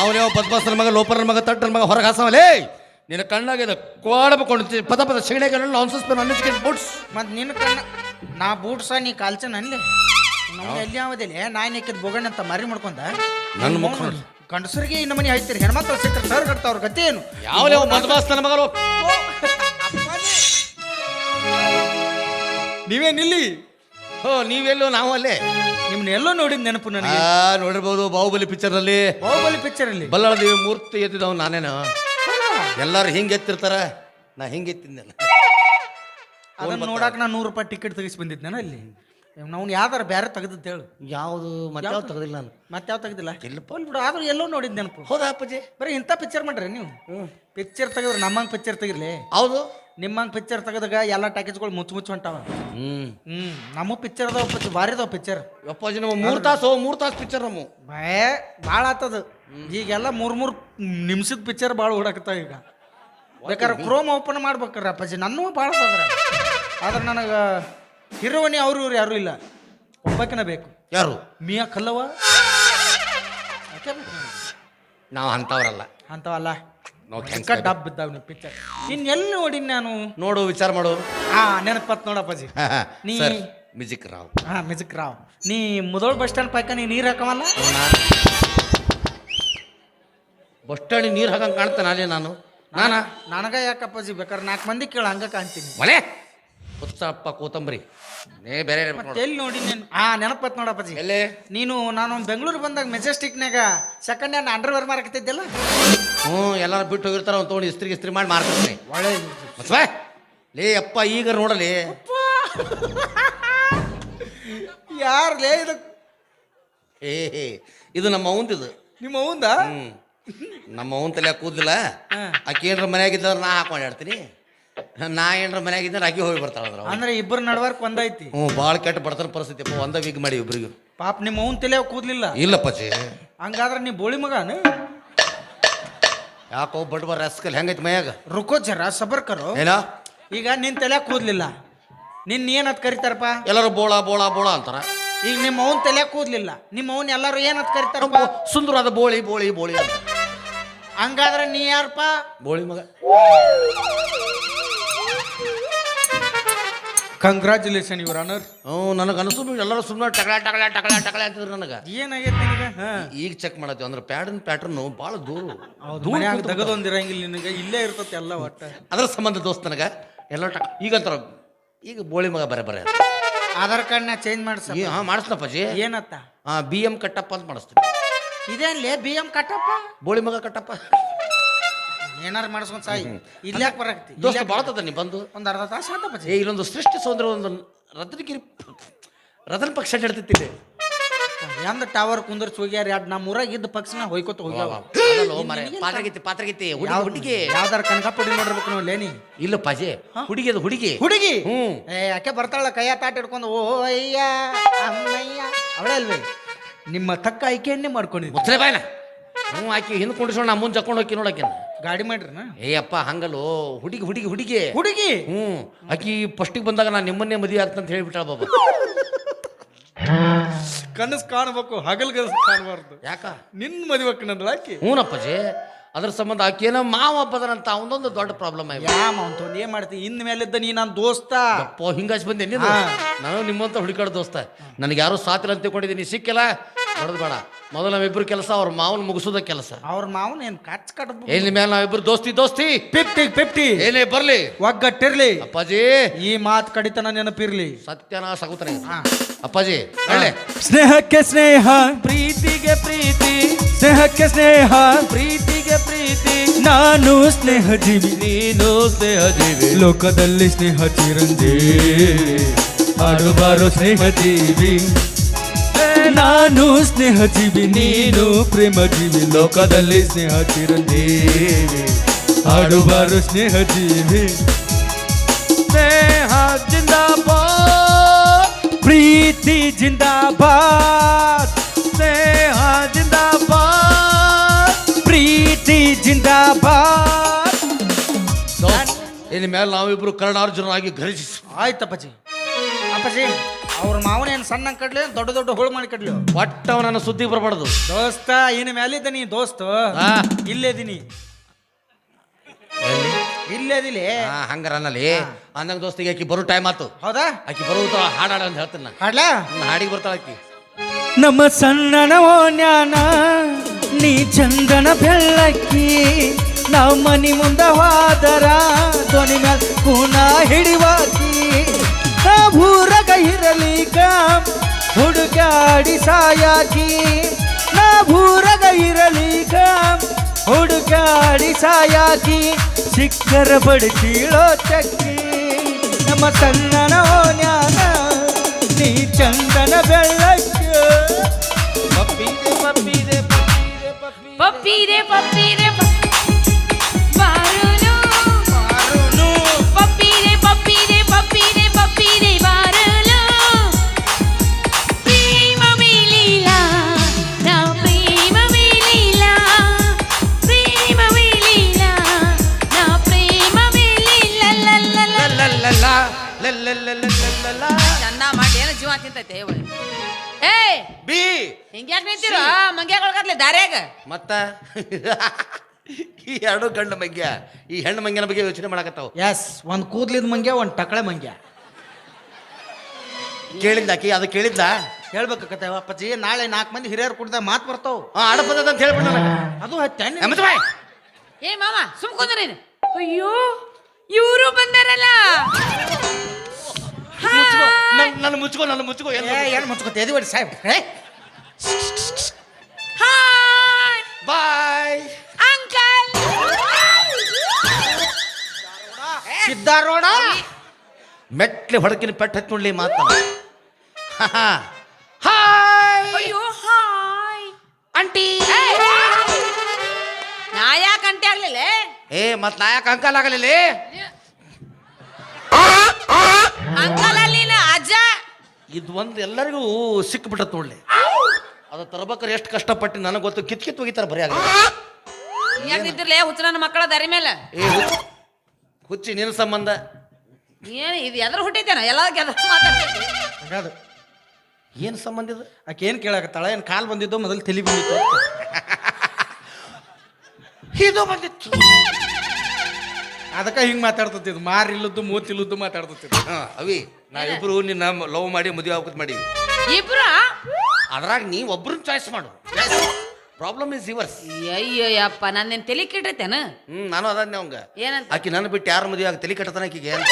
ಯಾವ ಬದ್ಮಾಸನ ಮಗ ಲೋಪರನ ಮಗ ತಟ್ಟನ ಮಗ ಹೊರಗೆ ಹಾಸವಲೇ ನಿನ್ನ ಕಣ್ಣಾಗ ಕೋಡಬಕೊಂಡು ಪದ ಪದ ಸಿಗಣೆಗೆ ಲಾನ್ಸಸ್ ಪೇನ್ ಅನ್ನಿಸ್ಕೊಂಡು ಬೂಟ್ಸ್ ಮತ್ ನಿನ್ನ ಕಣ್ಣ ನಾ ಬೂಟ್ಸ ನೀ ಕಾಲ್ಚನ್ ಅನ್ಲಿ ನಮ್ಗೆ ಎಲ್ಲಿ ಯಾವದಿಲ್ಲ ನಾನು ನೆಕ್ಕಿದ ಬೋಗಣ್ಣ ಅಂತ ಮರಿ ಮಾಡ್ಕೊಂಡ? ನನ್ನ ಮುಖ ನೋಡಿ. ಗಂಡಸರಿಗೆ ಈ ಮನೆ ಹಾಯ್ತೀರಿ ಹೆಣ್ಮಕ್ಳು ಸಿಕ್ಕರೆ ಸರ್ ಕಟ್ತಾವ್ರ ಗತಿ ಏನು? ಯಾವ ಲೋ- ನೀವೇ ನಿಲ್ಲಿ. ಹೋ ನೀವೆಲ್ಲೋ ನಾವು ಅಲ್ಲೇ ನಿಮ್ನೆಲ್ಲೋ ನೋಡಿದ್ ನೆನಪು ನನಗೆ. ಆ ನೋಡಿರ್ಬೋದು ಬಾಹುಬಲಿ ಪಿಕ್ಚರ್ ಅಲ್ಲಿ ಬಾಹುಬಲಿ ಪಿಕ್ಚರ್ ಅಲ್ಲಿ. ಬಲ್ಲಾಳ ದೇವಿ ಮೂರ್ತಿ ಎತ್ತಿದವ್ ನಾನೇನು? ಎಲ್ಲಾರು ಹಿಂಗೆ ಎತ್ತಿರ್ತಾರ? ನಾ ಹಿಂಗೆ ಎತ್ತಿದ್ದೆಲ್ಲ ಅದನ್ನ ನೋಡಾಕ ನಾ ನೂರು ರೂಪಾಯಿ ಟಿಕೆಟ್ ತೆಗಿಸಿ ಬಂದಿದ್ನ ಅಲ್ಲಿ ನಾವು ಯಾವ್ದಾರ ಬೇರೆ ತೆಗೆದದ್ದು ಹೇಳು. ಯಾವ್ದು? ಮತ್ತೆ ಯಾವ್ದು ತೆಗೆದಿಲ್ಲ ನಾನು. ಮತ್ತೆ ಯಾವ ತೆಗ್ದಿಲ್ಲ ಇಲ್ಲಪ್ಪ ಬಿಡು ಆದ್ರೂ ಎಲ್ಲೋ ನೋಡಿದ್ ನೆನಪು. ಹೌದಾ ಅಪ್ಪಾಜಿ. ಬರೀ ಇಂಥ ಪಿಕ್ಚರ್ ಮಾಡ್ರಿ ನೀವು. ಪಿಕ್ಚರ್ ತೆಗೆದ್ರೆ ನಮ್ಮಂಗ್ ಪಿಕ್ಚರ್ ತೆಗಿರ್ಲಿ. ಹೌದು. ನಿಮ್ಮಂಗ್ ಪಿಕ್ಚರ್ ತೆಗೆದಾಗ ಎಲ್ಲ ಟ್ಯಾಕೇಜ್ಗಳು ಮುಚ್ಚು ಮುಚ್ಚು ಹೊಂಟಾವ. ಹ್ಮ್. ಹ್ಮ್ ನಮ್ಮ ಪಿಕ್ಚರ್ ಅದಾವ ಪಿಕ್ಚರ್ ಭಾರಿ ಅದಾವ ಪಿಕ್ಚರ್ ಅಪ್ಪಾಜಿ ನಮ್ಮ ಮೂರು ತಾಸು ಮೂರು ತಾಸು ಪಿಕ್ಚರ್ ನಮ್ಮ. ಭಯ ಭಾಳ ಆತದ. ಈಗೆಲ್ಲ ಮೂರು ಮೂರು ನಿಮಿಷದ ಪಿಕ್ಚರ್ ಭಾಳ ಓಡಾಕತ್ತಾವ ಈಗ. ಬೇಕಾದ್ರೆ ಕ್ರೋಮ್ ಓಪನ್ ಮಾಡ್ಬೇಕ್ರಿ ಅಪ್ಪಾಜಿ. ನನ್ನೂ ಭಾಳ ಅದ್ರ ಆದ್ರೆ ನನಗೆ ಹೀರೋಯಿನಿ ಅವ್ರು ಇವ್ರು ಯಾರೂ ಇಲ್ಲ. ಒಬ್ಬಾಕಿನ ಬೇಕು. ಯಾರು? ಮಿಯಾ ಕಲ್ಲವ. ನಾವು ಅಂಥವ್ರಲ್ಲ. ಅಂಥವಲ್ಲ. ನಾವು ಹೆಂಕ ಡಬ್ ಬಿದ್ದಾವ್ ನೀವು ಪಿಕ್ಚರ್ ಇನ್ ಎಲ್ಲಿ ನೋಡಿನ್ ನಾನು? ನೋಡು ವಿಚಾರ ಮಾಡು. ಹಾ ನೆನಪತ್ ನೋಡಪ್ಪಾಜಿ ನೀ- ಮ್ಯೂಸಿಕ್ ರಾವ್. ಹಾ ಮ್ಯೂಸಿಕ್ ರಾವ್. ನೀ ಮುದೋಳ್ ಬಸ್ ಸ್ಟ್ಯಾಂಡ್ ಪಕ್ಕ ನೀ ನೀರ್ ಹಾಕವಲ್ಲ? ಬಸ್ ಸ್ಟ್ಯಾಂಡ್ ನೀರು ಹಾಕಂಗೆ ಕಾಣ್ತಾನೆ ಅಲ್ಲಿ ನಾನು? ನಾನಾ ನನಗ ಯಾಕಪ್ಪಾಜಿ ಬೇಕಾದ್ರೆ ನಾಲ್ಕು ಮಂದಿ ಕೇಳ ಹಂಗ ಕಾಣ್ತೀನಿ. ಮನೆ ಉತ್ಸಪ್ಪ ಕೋತಂಬರಿ. ನೇ ಬೇರೆ. ಮತ್ತೆ ಎಲ್ಲಿ ನೋಡಿ ನೀನು? ಹಾ ನೆನಪತ್ ನೋಡಪ್ಪಾಜಿ ಎಲ್ಲಿ? ನೀನು ನಾನು ಬೆಂಗಳೂರು ಬಂದಾಗ ಮೆಜೆಸ್ಟಿಕ್ನಾಗ ಸೆಕೆಂಡ್ ಹ್ಯಾಂಡ್ ಅಂಡರ್ವೇರ್ ಮಾರಕತ್ತಿದ್ದೆಲ್ಲ? ಹ್ಞೂ ಎಲ್ಲರೂ ಬಿಟ್ಟು ಹೋಗಿರ್ತಾರ ಅವ್ನು ತೊಗೊಂಡು ಇಸ್ತ್ರಿ ಇಸ್ತ್ರಿ ಮಾಡಿ ಮಾರ್ಕೊಡ್ತೀನಿ ಒಳ್ಳೆ ಲೇ ಅಪ್ಪ ಈಗ ನೋಡಲಿ. ಯಾರ್ಲೇ ಇದು? ಏ ಹೇ ಇದು ನಮ್ಮ ಅವಂದಿದು ನಿಮ್ಮ ಅವಂದ ಹ್ಞೂ ನಮ್ಮ ಅವನ್ ತಲೆ ಕೂದಿಲ್ಲ. ಆಕೆ ಏನ್ರ ಮನ್ಯಾಗಿದ್ದವ್ರು ನಾ ಹಾಕೊಂಡು ಹೇಳ್ತೀನಿ ನಾ ಏನ್ರ ಮನ್ಯಾಗಿದ್ದರೆ ರಾಗಿ ಹೋಗಿ ಬರ್ತಾಳ ಅಂದ್ರೆ ಇಬ್ಬರು ನಡವರ್ಕ್ ಒಂದೈತಿ ಹ್ಞೂ ಭಾಳ ಕೆಟ್ಟ ಬಡತನ ಪರಿಸ್ಥಿತಿ. ಅಪ್ಪ ಒಂದ ವೀಕ್ ಮಾಡಿ ಇಬ್ರಿಗೂ. ಪಾಪ ನಿಮ್ಮ ಅವನ್ ತಲೆ ಕೂದ್ಲಿಲ್ಲ. ಜಿ ಹಂಗಾದ್ರೆ ನೀ ಬೋಳಿ ಮಗನು? ಯಾಕೋ ಬಡವ ರಸ್ಕಲ್ ಹೆಂಗೈತಿ ಮನ್ಯಾಗ? ರುಕೋ ಜರ ಸಬರ್ ಕರೋ. ಏನೋ? ಈಗ ನಿನ್ ತಲೆ ಕೂದ್ಲಿಲ್ಲ. ನಿನ್ ಏನತ್ ಕರಿತಾರಪ್ಪ? ಎಲ್ಲರೂ ಬೋಳ ಬೋಳ ಬೋಳ ಅಂತಾರ. ಈಗ ನಿಮ್ಮ ಅವನ್ ತಲೆ ಕೂದ್ಲಿಲ್ಲ. ನಿಮ್ಮ ಅವನ್ ಎಲ್ಲಾರು ಏನತ್ ಸುಂದರ ಅದ ಬೋಳಿ ಬೋಳಿ ಬೋಳಿ ಅಂತ ಹಂಗಾದ್ರೆ ನೀ ಯಾರಪ್ಪ ಬೋಳಿ ಮಗ. ಕಂಗ್ರಾಚುಲೇಷನ್ ಯುವರ್ ಆನರ್ ಹ್ಞೂ ನನಗೆ ಅನಿಸು ಎಲ್ಲರೂ ಸುಮ್ಮನೆ ಟಕಳ ಟಕಳ ಟಕಳ ಟಕಳ ಅಂತಿದ್ರು ನನಗೆ. ಏನಾಗೈತೆ ನಿನಗೆ? ಹಾಂ. ಈಗ ಚೆಕ್ ಮಾಡತ್ತೀವಿ. ಅಂದ್ರೆ ಪ್ಯಾಡನ್ ಪ್ಯಾಟರ್ನು ಭಾಳ ದೂರ. ಹೌದು. ತೆಗೆದೊಂದಿರಂಗಿಲ್ಲ ನಿನಗೆ ಇಲ್ಲೇ ಇರ್ತತಿ ಎಲ್ಲ ಒಟ್ಟ. ಅದ್ರ ಸಂಬಂಧ ದೋಸ್ತ ನನಗೆ ಎಲ್ಲ ಟಕ್ ಈಗ ಅಂತಾರ ಈಗ ಬೋಳಿ ಮಗ ಬರೇ ಬರೇ ಆಧಾರ್ ಕಾರ್ಡ್ನ ಚೇಂಜ್ ಮಾಡ್ಸ ಹಾಂ ಮಾಡಿಸ್ನಪ್ಪ ಜಿ ಏನತ್ತ? ಹಾಂ ಬಿ ಎಂ ಕಟ್ಟಪ್ಪ ಅಂತ ಮಾಡಿಸ್ತೀನಿ. ಇದೇನ್ಲೇ ಬಿ ಎಂ ಕಟ್ಟಪ್ಪ? ಬೋಳಿ ಮಗ ಕಟ್ಟಪ್ಪ. ಏನಾರು ಮಾಡಿಸ್ಕೊಂಡ್ ಸಾಯಿ. ಇಲ್ಲಾಕ್ ಬರಕತ್ತಿ? ದೋಸ್ತ ಭಾಳತದ ನೀ ಬಂದು. ಒಂದ್ ಅರ್ಧ ತಾಸು ಏ ಇಲ್ಲೊಂದು ಸೃಷ್ಟಿ ಸೌಂದರ್ಯ ಒಂದು ರತ್ನಗಿರಿ ರತನ್ ಪಕ್ಷ ನಡ್ತಿತ್ತಿದೆ ಎಂದ ಟವರ್ ಕುಂದರ್ಸ್ ಹೋಗ್ಯಾರ ಎರಡು ನಮ್ಮ ಊರಾಗ ಇದ್ದ ಪಕ್ಷನ ಹೊಯ್ಕೋತ ಹೋಗ್ಯಾವ. ಪಾತ್ರಗೀತಿ ಪಾತ್ರಗೀತಿ ಹುಡುಗಿ ಯಾವ್ದ್- ಹುಡುಗಿ. ಯಾವ್ದಾರ ಕನಕಪುಡಿ ನೋಡಿರ್ಬೇಕು ನಾವು ಲೇನಿ. ಇಲ್ಲ ಪಾಜೆ ಹುಡುಗಿ ಅದು ಹುಡುಗಿ. ಹುಡುಗಿ? ಹ್ಞೂ ಏ ಯಾಕೆ ಬರ್ತಾಳ ಕೈಯ ತಾಟ ಹಿಡ್ಕೊಂಡು ಓ ಅಯ್ಯ ಅಮ್ಮಯ್ಯ. ಅವಳೇ ಅಲ್ವೇ? ನಿಮ್ಮ ತಕ್ಕ ಆಯ್ಕೆಯನ್ನೇ ಮಾಡ್ಕೊಂಡಿದ್ವಿ ಮುಚ್ಚಲೆ ಬಾಯ್ನ? ಹ್ಞೂ ಆಕಿ ಹಿಂದೆ ಕುಂಡಿಸೋಣ ಮುಂದೆ ಜಕ್ಕೊಂಡು ಹೋಗಿ ನೋಡಕ್ಕೆ ಗಾಡಿ ಮಾಡ್ರಿ ಏ ಅಪ್ಪ ಹಂಗಲ್ಲೋ ಹುಡುಗಿ ಹುಡುಗಿ ಹುಡುಗಿ. ಹುಡುಗಿ? ಹ್ಞೂ ಆಕಿ ಫಸ್ಟಿಗೆ ಬಂದಾಗ ನಾನು ನಿಮ್ಮನ್ನೇ ಮದುವೆ ಆಗ್ತಂತ ಹೇಳಿಬಿಟ್ಟ ಬಾಬಾ. ಕನಸು ಕಾಣಬೇಕು ಹಗಲ್ ಕನಸು ಕಾಣಬಾರ್ದು. ಯಾಕ? ನಿನ್ ಮದುವೆ ಆಕಿ ಹ್ಞೂನಪ್ಪಾಜಿ ಅದ್ರ ಸಂಬಂಧ ಆಕಿ ಏನೋ ಮಾವ ಬದರಂತ ಅವನೊಂದು ದೊಡ್ಡ ಪ್ರಾಬ್ಲಮ್ ಆಗಿದೆ ಯಾಮ ಅಂತ ಏನ್ ಮಾಡ್ತಿ? ಇನ್ ಮೇಲಿದ್ದ ನೀ ನನ್ನ ದೋಸ್ತ. ಅಪ್ಪ ಹಿಂಗಾಚ್ ಬಂದೆ ನೀನು ನಾನು ನಿಮ್ಮಂತ ಹುಡುಕಾಡ ದೋಸ್ತ. ನನಗೆ ಯಾರು ಸಾತಿಲ್ಲ ಅಂತ ತಿಳ್ಕೊಂಡಿದ್ದೀನಿ ಸಿಕ್ಕಿಲ್ಲ. ಹೊಡೆದು ಬೇಡ ಮೊದಲು ನಾವಿಬ್ರು ಕೆಲಸ ಅವ್ರ ಮಾವನ ಮುಗಿಸೋದ ಕೆಲಸ. ಅವ್ರ ಮಾವನ್ ಏನ್ ಕಚ್ ಕಟ್ ಏನ್ ಮೇಲೆ ನಾವಿಬ್ರು ದೋಸ್ತಿ ದೋಸ್ತಿ? ಫಿಫ್ಟಿ ಫಿಫ್ಟಿ ಏನೇ ಬರ್ಲಿ. ಒಗ್ಗಟ್ಟಿರ್ಲಿ. ಅಪ್ಪಾಜಿ. ಈ ಮಾತ್ ಕಡಿತನ ನೆನಪಿರ್ಲಿ. ಸತ್ಯನ ಸಗುತನ. ಹಾ. ಅಪ್ಪಾಜಿ ಒಳ್ಳೆ. ಸ್ನೇಹಕ್ಕೆ ಸ್ನೇಹ. ಪ್ರೀತಿಗೆ ಪ್ರೀತಿ. ಸ್ನೇಹಕ್ಕೆ ಸ್ನೇಹ. ಪ್ರೀತಿಗೆ ಪ್ರೀತಿ. ನಾನು ಸ್ನೇಹ ಜೀವಿ. ನೀನು ಸ್ನೇಹ ಜೀವಿ. ಲೋಕದಲ್ಲಿ ಸ್ನೇಹ ಚಿರಂಜೀವಿ. ಬಾರು ಸ್ನೇಹ ಜೀವಿ. ನಾನು ಸ್ನೇಹ ಜೀವಿ ನೀನು ಪ್ರೇಮ ಜೀವಿ ಲೋಕದಲ್ಲಿ ಸ್ನೇಹ ಚಿರಂಜೀವಿ. ಹಾಡುವಾರು ಸ್ನೇಹ ಜೀವಿ. ಸ್ನೇಹ ಜಿಂದಾಬಾದ್ ಪ್ರೀತಿ ಜಿಂದಾಬಾದ್ ಸ್ನೇಹ ಜಿಂದಾಬಾದ್ ಪ್ರೀತಿ ಜಿಂದಾಬಾದ್ ಇನ್ನು ಮೇಲೆ ನಾವಿಬ್ರು ಕರ್ಣಾರ್ಜುನಾಗಿ ಘರ್ಜಿಸಿ ಆಯ್ತಪ್ಪಾಜಿ. ಅಪ್ಪಾಜಿ ಅವ್ರ ಮಾವನ ಏನು ಸಣ್ಣ ಕಡ್ಲಿ ದೊಡ್ಡ ದೊಡ್ಡ ಹೋಳು ಮಾಡಿ ಕಡ್ಲಿ ಒಟ್ಟ ನನ್ನ ಸುದ್ದಿ ಬರಬಾರ್ದು. ದೋಸ್ತ ಇನ್ನು ಮ್ಯಾಲಿದ್ದೀನಿ ದೋಸ್ತ. ಆ. ಇಲ್ಲೇದಿನಿ? ಇಲ್ಲೇದಿಲಿ ಆ, ಹಂಗಾರ ಅನ್ನಲಿ. ಅಂದಂಗ ದೋಸ್ತಿಗೆ ಆಕಿ ಬರೋ ಟೈಮ್ ಆತು. ಹೌದಾ? ಆಕಿ ಬರುತ್ತ ಹಾಡಾಡ ಅಂತ ಹೇಳ್ತೀನಿ ನಾ ಹಾಡ್ಲಾ? ಹಾಡಿಗೆ ಬರ್ತಾಳ ಆಕಿ. ನಮ್ಮ ಸಣ್ಣನ ಓನ್ಯಾನ ನೀ ಚಂದನ ಬೆಳ್ಳಕ್ಕಿ ನಾವು ಮನಿ ಮುಂದ ಹೋದರ ಧ್ವನಿ ಮ್ಯಾಲ ಕೂನ ಹಿಡಿವಾಕಿ ಭೂರಗ ಇರಲಿಕ ಹುಡುಕಾಡಿ ಸಾಯಾಕಿ. ನಾ ಭೂರಗ ಇರಲಿಕ ಹುಡುಕಾಡಿ ಸಾಯಾಕಿ. ಸಿಕ್ಕರ ಬಡ್ತೀಳೋ ಚಕ್ಕಿ. ನಮ್ಮ ಸಣ್ಣನ ಓನ್ಯಾನ ನೀ ಚಂದನ ಬೆಳ್ಳಕ್ಕೆ. ಪಪ್ಪೀರೆ ಪಪ್ಪೀರೆ ಬಾರನು ಹಿಂಗ್ಯಾಕ್ ನಿಂತಿರೋ? ಮಂಗ್ಯಾಕೊಳಕತ್ಲೆ ದಾರ್ಯಾಗ. ಮತ್ತ? ಈ ಎರಡು ಗಂಡು ಮಂಗ್ಯ ಈ ಹೆಣ್ಣು ಮಂಗ್ಯನ ಬಗ್ಗೆ ಯೋಚನೆ ಮಾಡಕತ್ತಾವ. ಎಸ್ ಒಂದು ಕೂದ್ಲಿದ ಮಂಗ್ಯ ಒಂದು ಟಕಳೆ ಮಂಗ್ಯ. ಕೇಳಿದ್ದ ಆಕಿ ಅದು ಕೇಳಿದ್ದ ಹೇಳ್ಬೇಕಾಗತ್ತೆ ಅಪ್ಪಾಜಿ ನಾಳೆ ನಾಲ್ಕು ಮಂದಿ ಹಿರಿಯರು ಕುಡ್ದ ಮಾತು ಬರ್ತಾವ. ಆ ಆಡಪದ ಅಂತ ಹೇಳ್ಬಿಡ ಅದು ಹತ್ತೆ. ಏ ಮಾಮ ಸುಮ್ ಕುಂದ್ರ ನೀನು. ಅಯ್ಯೋ ಇವರು ಬಂದಾರಲ್ಲ. ಮುಚ್ಕೋ. ನನ್ನ ಮುಚ್ಕೋ ನನ್ನ ಮುಚ್ಕೋ. ಏನು ಏನು ಮುಚ್ಕೋತ ಎದಿಬೇಡಿ ಸಾಹೇಬ್. ಹಾಯ್ ಬಾಯ್ ಅಂಕಲ್ ಸಿದ್ದಾರೋಡ ಮೆಟ್ಲೆ ಹೊಡಕಿನ ಪೆಟ್ಟ ಹತ್ತಿ ನೋಡ್ಲಿ ಮಾತ ಹಾಯ್ ಅಯ್ಯೋ ಹಾಯ್ ಆಂಟಿ ನಾ ಯಾಕೆ ಅಂಟಿ ಆಗ್ಲಿಲ್ಲ? ಏ ಮತ್ ನಾಯಕ ಅಂಕಲ್ ಆಗಲಿಲ್ಲ? ಅಂಕಲ್ ಅಲ್ಲಿ ಅಜ್ಜ. ಇದು ಒಂದು ಎಲ್ಲರಿಗೂ ಸಿಕ್ಬಿಟ್ಟತ್ ನೋಡ್ಲಿ. ಅದು ತರ್ಬೇಕಾರೆ ಎಷ್ಟು ಕಷ್ಟಪಟ್ಟು ನನಗೆ ಗೊತ್ತು. ಕಿತ್ ಕಿತ್ ಹೋಗಿತಾರೆ ಬರೀ ಆಗ ಯಾಕೆ ನಿಂತಿರ್ಲೆ? ಹುಚ್ಚ ನನ್ನ ಮಕ್ಕಳ ದಾರಿ ಮೇಲೆ. ಏ ಹುಚ್ಚ- ಹುಚ್ಚಿ ನಿನ್ನ ಸಂಬಂಧ. ಏನು ಇದು ಎದ್ರ ಹುಟ್ಟಿದ್ದೇನ? ಎಲ್ಲ ಹಂಗದು ಏನು ಸಂಬಂಧ ಇದು? ಆಕೆ ಏನು ಕೇಳಕತ್ತಾಳ? ಏನು ಕಾಲು ಬಂದಿದ್ದು ಮೊದಲು ತಲೆ ಬಂದಿತ್ತು. ಇದು ಬಂದಿತ್ತು. ಅದಕ್ಕೆ ಹಿಂಗೆ ಮಾತಾಡ್ತಿದ್ದು ಮಾರ್ ಇಲ್ಲದ್ದು ಮೂತ್ ಇಲ್ಲದ್ದು ಮಾತಾಡ್ತಿದ್ದು ಅವಿ ನಾ ಇಬ್ರು ನಿನ್ನ ಲವ್ ಮಾಡಿ ಮದುವೆ ಆಗುತ್ತೆ ಮಾಡೀವಿ ಇಬ್ರು? ಅದ್ರಾಗ ನೀ ಒಬ್ರನ್ನ ಚಾಯ್ಸ್ ಮಾಡು. ಪ್ರಾಬ್ಲಮ್ ಇಸ್ ಯುವರ್ಸ್ ಅಯ್ಯೋ ನಾನು ನಿನ್ನ ತಲೆ ಕೆಟ್ಟೈತೇನ? ಹ್ಮ್ ನಾನು ಅದನ್ನೇ ಅವಂಗ. ಏನಂತ? ಆಕಿ ನನ್ನ ಬಿಟ್ಟು ಯಾರು ಮದುವೆ ಆಗ ತಲೆ ಕಟ್ಟತಾನ ಆಕಿಗೆ ಅಂತ.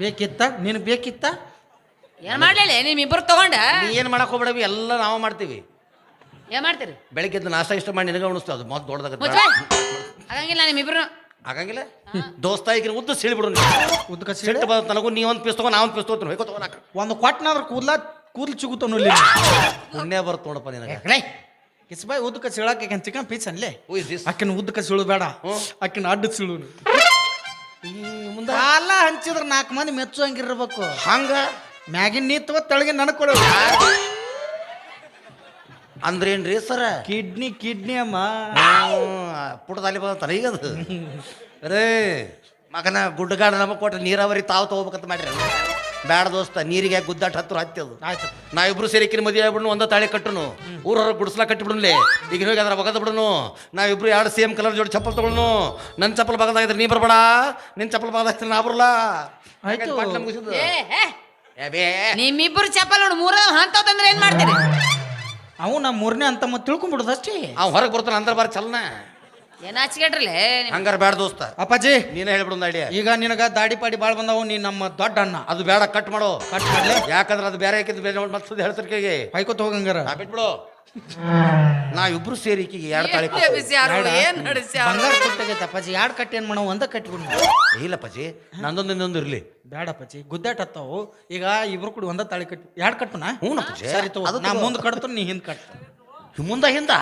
ಬೇಕಿತ್ತ? ನೀನು ಬೇಕಿತ್ತ? ಏನ್ ಮಾಡ್ಲಿಲ್ಲ ನಿಮ್ ಇಬ್ರು ತಗೊಂಡ? ನೀ ಏನು ಮಾಡಕ್ ಹೋಗ್ಬೇಡವಿ ಎಲ್ಲ ನಾವು ಮಾಡ್ತೀವಿ. ಏನ್ ಮಾಡ್ತೀರಿ? ಬೆಳಗ್ಗೆ ಎದ್ದು ನಾಷ್ಟ ಇಷ್ಟ ಮಾಡಿ ನಿನಗೆ ಉಣಿಸ್ತು ಅದು ಮೊದ್ ದೊಡ್ಡದಾಗ ಮುಚ್ಚ. ಆಗಂಗಿಲ್ಲ ನಿಮ್ ಇಬ್ರು ಆಗಂಗಿಲ್ಲ? ದೋಸ್ತ ಈಗ ಉದ್ದ ಸಿಳಿಬಿಡು ಉದ್ದಕ ಸಿಟ್ಟು ಬಂದ ನನಗೂ ನೀ ಒಂದು ಪೀಸ್ ತಗೋ ನಾ ಒಂದು ಪೀಸ್ ತಗೋತೀನಿ. ಹೋಯ್ಕೋ ತಗೋನಾಕ ಒಂದು ಕೊಟ್ಟನಾದ್ರ ಕೂದ್ಲ ಕೂದ್ಲು ಚಿಗುತ್ತ ಇಲ್ಲಿ. ಪುಣ್ಯ ಬರ್ತ ನೋಡಪ್ಪ ನಿನಗೆ. ಕಿಸ್ಬಾಯ್ ಉದ್ದಕ ಸಿಳಾಕ ಆಕಿನ ಚಿಕನ್ ಪೀಸ್ ಅನ್ಲೇ? ಅಕ್ಕಿನ? ಆಕಿನ ಉದ್ದಕ ಸಿಳು ಬೇಡ. ಅಕ್ಕಿನ ಆಕಿನ ಅಡ್ಡ ಸಿಳು ಮುಂದೆ ಕಾಲ ಹಂಚಿದ್ರೆ ನಾಲ್ಕು ಮಂದಿ ಮೆಚ್ಚುವಂಗಿರ್ಬೇಕು ಹಂಗ? ಮ್ಯಾಗಿನ ನೀತ್ವ ತೆಳಗಿನ ನನಗೆ ಅಂದ್ರೇನ್ರಿ ಸರ? ಕಿಡ್ನಿ ಕಿಡ್ನಿ ಅಮ್ಮ. ಪುಟದಲ್ಲಿ ಬಂತಾರ ಈಗ ಅದು. ರೇ ಮಗನ ಗುಡ್ಡಗಾಡ ನಮಗೆ ಕೊಟ್ರೆ ನೀರಾವರಿ ತಾವು ತಗೋಬೇಕಂತ ಮಾಡ್ರಿ ಬ್ಯಾಡ ದೋಸ್ತ ನೀರಿಗೆ ಗುದ್ದಾಟ ಹತ್ತಿರ ಹತ್ತಿ ಅದು. ಇಬ್ರು ನಾವಿಬ್ರು ಸೇರಿಕಿನ ಮದುವೆ ಆಗ್ಬಿಡ್ನು ಒಂದ ತಾಳಿ ಕಟ್ಟನು. ಊರವ್ರ ಗುಡ್ಸ್ಲಾ ಕಟ್ಟಿಬಿಡ್ಲಿ ಈಗ ಹೋಗಿ ಅದ್ರ ಬಗದ ಬಿಡನು. ಇಬ್ರು ಎರಡು ಸೇಮ್ ಕಲರ್ ಜೋಡಿ ಚಪ್ಪಲ್ ತಗೊಳ್ನು. ನನ್ನ ಚಪ್ಪಲ್ ಬಗದಾಗಿದ್ರೆ ನೀ ಬರ್ಬೇಡ. ನಿನ್ ಚಪ್ಪಲ್ ಬಗದಾಗಿದ್ರೆ ನಾ ಬರಲ್ಲ. ಆಯ್ತು. ಏ ಹೇ. ಏ ಬೇ. ನಿಮ್ಮಿಬ್ರು ಚಪ್ಪಲ್ ನೋಡು ಮೂರ ಹಂತ ತಂದ್ರೆ ಏನ್ ಮಾಡ್ತೀರಿ? ಅವು ನಮ್ಮ ಮೂರನೇ ಅಂತ ಮತ್ತೆ ತಿಳ್ಕೊಂಡ್ಬಿಡುದು ಅಷ್ಟೇ ಅವ್ ಹೊರಗೆ ಬರ್ತಾನ ಅಂದ್ರೆ ಬಾರ ಚಲನ. ಏನ್ ಹಚ್ಚಿಗೆಟ್ರಲೆ ಹಂಗಾರ ಬ್ಯಾಡ ದೋಸ್ತ. ಅಪ್ಪಾಜಿ. ನೀನೇ ಹೇಳ್ಬಿಡು ಒಂದು ಐಡಿಯಾ ಈಗ ನಿನಗ ದಾಡಿ ಪಾಡಿ ಭಾಳ ಬಂದವು ನೀ ನಮ್ಮ ದೊಡ್ಡ ಅಣ್ಣ ಅದು ಬೇಡ ಕಟ್ ಮಾಡೋ. ಕಟ್ ಮಾಡ್ಲಿ. ಯಾಕಂದ್ರೆ ಅದು ಬೇರೆ ಹಾಕಿದ್ ಬೇರೆ ಮತ್ತೆ ಹೇಳ್ತಾರೆ ಕೈಗೆ ಪೈಕೋತ ಹೋಗಂಗಾರ. ಬಿಟ್ಬಿಡು. ನಾವಿಬ್ರು ಸೇರಿ ಈಕಿಗೆ ಎರಡು ತಾಳಿ ಎಷ್ಟೇ ಬಿಸ್ಯಾರು, ಏನ್ ನಡೆಸ್ಯಾರು? ಬಂಗಾರ ಕೊಟ್ಟಾಗೈತೆ ಅಪ್ಪಾಜಿ ಎರಡು ಕಟ್ಟಿ ಏನು ಮಾಡೋ ಒಂದ ಕಟ್ಟಿಬಿಡು ಇಲ್ಲ ಪಜಿ ನಂದೊಂದು ಇನ್ನೊಂದು ಇರ್ಲಿ. ಬೇಡ ಅಪ್ಪಾಜಿ ಗುದ್ದಾಟ ಹತ್ತಾವು. ಈಗ ಇಬ್ರು ಕೂಡ ಒಂದ ತಾಳಿ ಕಟ್ಟಿ ಎರಡು ಕಟ್ಟುನಾ ಹ್ಞೂ ಅಪ್ಪಾಜಿ. ಸರಿ ತಗೋ ಅದು ನಾ ತಗೋ. ಮುಂದೆ ಕಟ್ತು ನೀ ಹಿಂದೆ ಕಟ್. ಮುಂದ ಹಿಂದ?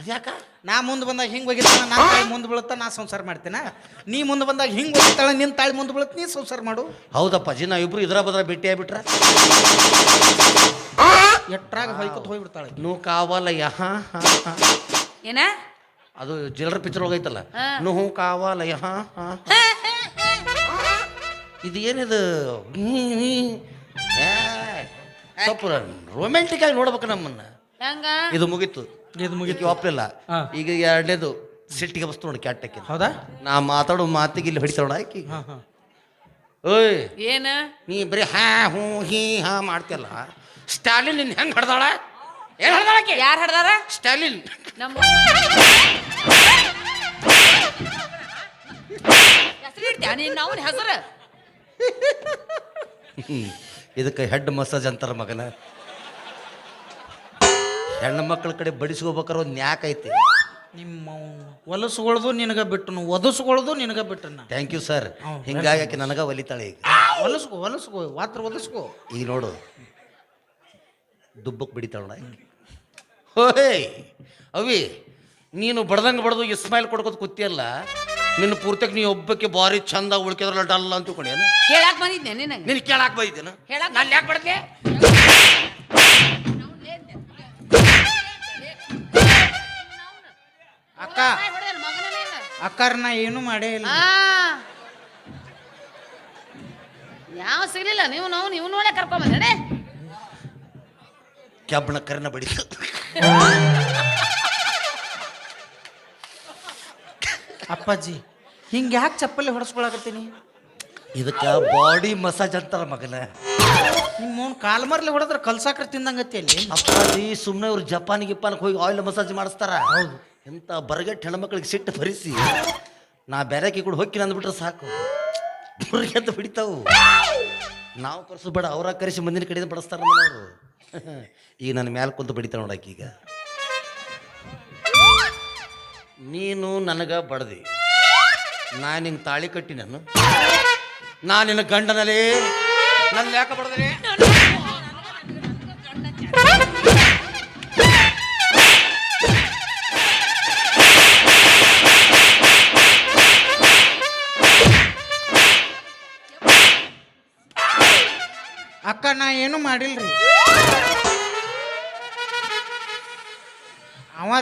ಅದ್ಯಾಕ ನಾ ಮುಂದೆ ಬಂದಾಗ ಹಿಂಗೆ ಹೋಗಿರ್ತಾನ ನಾ ತಾಯಿ ಮುಂದೆ ಬೀಳುತ್ತಾ ನಾ ಸಂಸಾರ ಮಾಡ್ತೀನ. ನೀ ಮುಂದೆ ಬಂದಾಗ ಹಿಂಗೆ ಹೋಗಿರ್ತಾಳೆ ನಿನ್ನ ತಾಳಿ ಮುಂದೆ ಬೀಳುತ್ತೆ ನೀ ಸಂಸಾರ ಮಾಡು. ಹೌದಪ್ಪಾಜಿ ನಾವಿಬ್ರು ಇದ್ರ ಬದ್ರ ಭೇಟಿ ಆಗ್ಬಿಟ್ರ ಎಟ್ರಾಗ ಹೊಯ್ಕೊತ ಹೋಗ್ಬಿಡ್ತಾಳೆ. ನೂ ಕಾವಲ ಯಹ ಹಾ ಹಾ ಏನ? ಅದು ಜಿಲ್ಲರ ಪಿಚರ್ ಹೋಗೈತಲ್ಲ. ನೂ ಕಾವಲ ಯಹ ಹಾ ಹಾ ಇದು ಏನಿದು. ಸ್ವಲ್ಪ ರೊಮ್ಯಾಂಟಿಕ್ ಆಗಿ ನೋಡ್ಬೇಕು ನಮ್ಮನ್ನ. ಹೆಂಗ? ಇದು ಮುಗೀತು. ಇದು ಮುಗಿತು. ಒಪ್ಪಲಿಲ್ಲ ಹಾ. ಈಗ ಎರಡನೇದು ಸಿಟ್ಟಿಗೆ ಬಸ್ತು ನೋಡಿ ಕ್ಯಾಟಕ್ಕೆ ಹೌದಾ? ನಾ ಮಾತಾಡೋ ಮಾತಿಗೆ ಇಲ್ಲಿ ಹೊಡಿತಾಳ ಆಕಿ. ಹಾಂ ಹಾಂ. ಓಯ್. ಏನ? ನೀ ಬರೀ ಹಾ ಹೂ ಹೀ ಹಾ ಮಾಡ್ತಿಲ್ಲ ಸ್ಟಾಲಿನ್ ನಿನ್ ಹೆಂಗ್ ಹಡ್ದಾಳ? ಏನ್ ಹಡ್ದಾಳಕ್ಕೆ ಯಾರು ಹಡ್ದಾರ? ಸ್ಟಾಲಿನ್. ನಮ್ಮ ಹೆಸರು ಇಡ್ತೀಯ? ನೀನ್ ಅವನ ಹೆಸರು? ಇದಕ್ಕೆ ಹೆಡ್ ಮಸಾಜ್ ಅಂತಾರ ಮಗನ. ಹೆಣ್ಣು ಮಕ್ಕಳ ಕಡೆ ಬಡಿಸ್ಕೋಬೇಕಾರೆ ಒಂದು ನ್ಯಾಕ್ ಐತಿ. ನಿಮ್ಮ ಹೊಲಸುಗೊಳ್ದು ನಿನಗ ಬಿಟ್ಟನು ಒದಸ್ಗೊಳ್ದು ನಿನಗ ಬಿಟ್ಟನ. ಥ್ಯಾಂಕ್ ಯು ಸರ್ ಹಿಂಗಾಗಿ ಆಕೆ ನನಗ ಒಲಿತಾಳೆ ಈಗ. ಹೊಲಸ್ಕೋ ಹೊಲಸ್ಕೋ ವಾತ್ರ ಒದಸ್ಕೋ. ಈಗ ನೋಡು ದುಬ್ಬಕ್ಕೆ ಬಿಡಿತಾಳ ಹೋಯ್ ಅವಿ ನೀನು ಬಡ್ದಂಗೆ ಬಡ್ದು ಇಸ್ಮೈಲ್ ಕೊಡ್ಕೋತ ಕೂತಿಯಲ್ಲ ನಿನ್ನ ಪೂರ್ತಿಯಾಗಿ ನೀ ಒಬ್ಬಕ್ಕೆ ಬಾರಿ ಚಂದ ಉಳ್ಕಿದ್ರಲ್ಲ ಡಲ್ಲ ಅಂತ ತಿಳ್ಕೊಂಡೇನು ಕೇಳಾಕ್ ಬಂದಿದ್ದೆ ನಿನಗೆ? ನಿನ್ ಕೇಳಾಕ್ ಬಂದಿದ್ದೇನು? ನಾನು ಯಾಕೆ ಬಡ್ದೆ ಅಕ್ಕ ಅಕ್ಕಾರ ನಾ ಏನು ಮಾಡೇ ಇಲ್ಲ. ಯಾವ ಸಿಗ್ಲಿಲ್ಲ ನೀವು ನಾವು ನೀವು ನೋಡೇ ಕರ್ಕೊಂಡ್ ಬಂದೆ ಕೆಬ್ಬಣ ಕರ್ನ ಬಡಿತು ಅಪ್ಪಾಜಿ ಹಿಂಗೆ ಯಾಕೆ ಚಪ್ಪಲಿ ಹೊಡೆಸ್ಕೊಳಕತ್ತೀನಿ? ಇದಕ್ಕೆ ಬಾಡಿ ಮಸಾಜ್ ಅಂತಾರ ಮಗನ. ನಿಮ್ಮ ಕಾಲ್ ಮರ್ಲಿ ಹೊಡೆದ್ರೆ ಕಲ್ಸಾಕ್ರ ತಿಂದಂಗತ್ತೆ ಅಲ್ಲಿ? ಅಪ್ಪಾಜಿ ಸುಮ್ಮನೆ ಅವ್ರು ಜಪಾನ್ ಗಿಪಾನ್ಗೆ ಹೋಗಿ ಆಯಿಲ್ ಮಸಾಜ್ ಮಾಡಿಸ್ತಾರ. ಹೌದು. ಎಂತ ಬರಗಟ್ಟ ಹೆಣ್ಮಕ್ಳಿಗೆ ಸಿಟ್ಟು ಭರಿಸಿ ನಾ ಬೇರೆಕಿ ಕೂಡ ಹೋಗಿ ಅಂದ್ಬಿಟ್ರೆ ಸಾಕು. ಬುರ್ಗೆ ಅಂತ ಬಿಡಿತಾವು. ನಾವು ಕರೆಸು ಬೇಡ ಅವ್ರ ಕರೆಸಿ ಮುಂದಿನ ಕಡೆಯಿಂದ ಬಡಿಸ್ತಾರ ನಮ್ಮನವರು ಈಗ ನನ್ನ ಮ್ಯಾಲ ಕುಂತು ಬಡಿತಾರ ನೋಡಕ್ಕೆ ಈಗ ನೀನು ನನಗೆ ಬಡ್ದಿ. ನಾ ನಿಂಗೆ ತಾಳಿ ಕಟ್ಟಿ ನಾನು. ನಾ ನಿನ್ನ ಗಂಡನಲ್ಲಿ ನನ್ನ ಯಾಕೆ ಬಡದ್ರೆ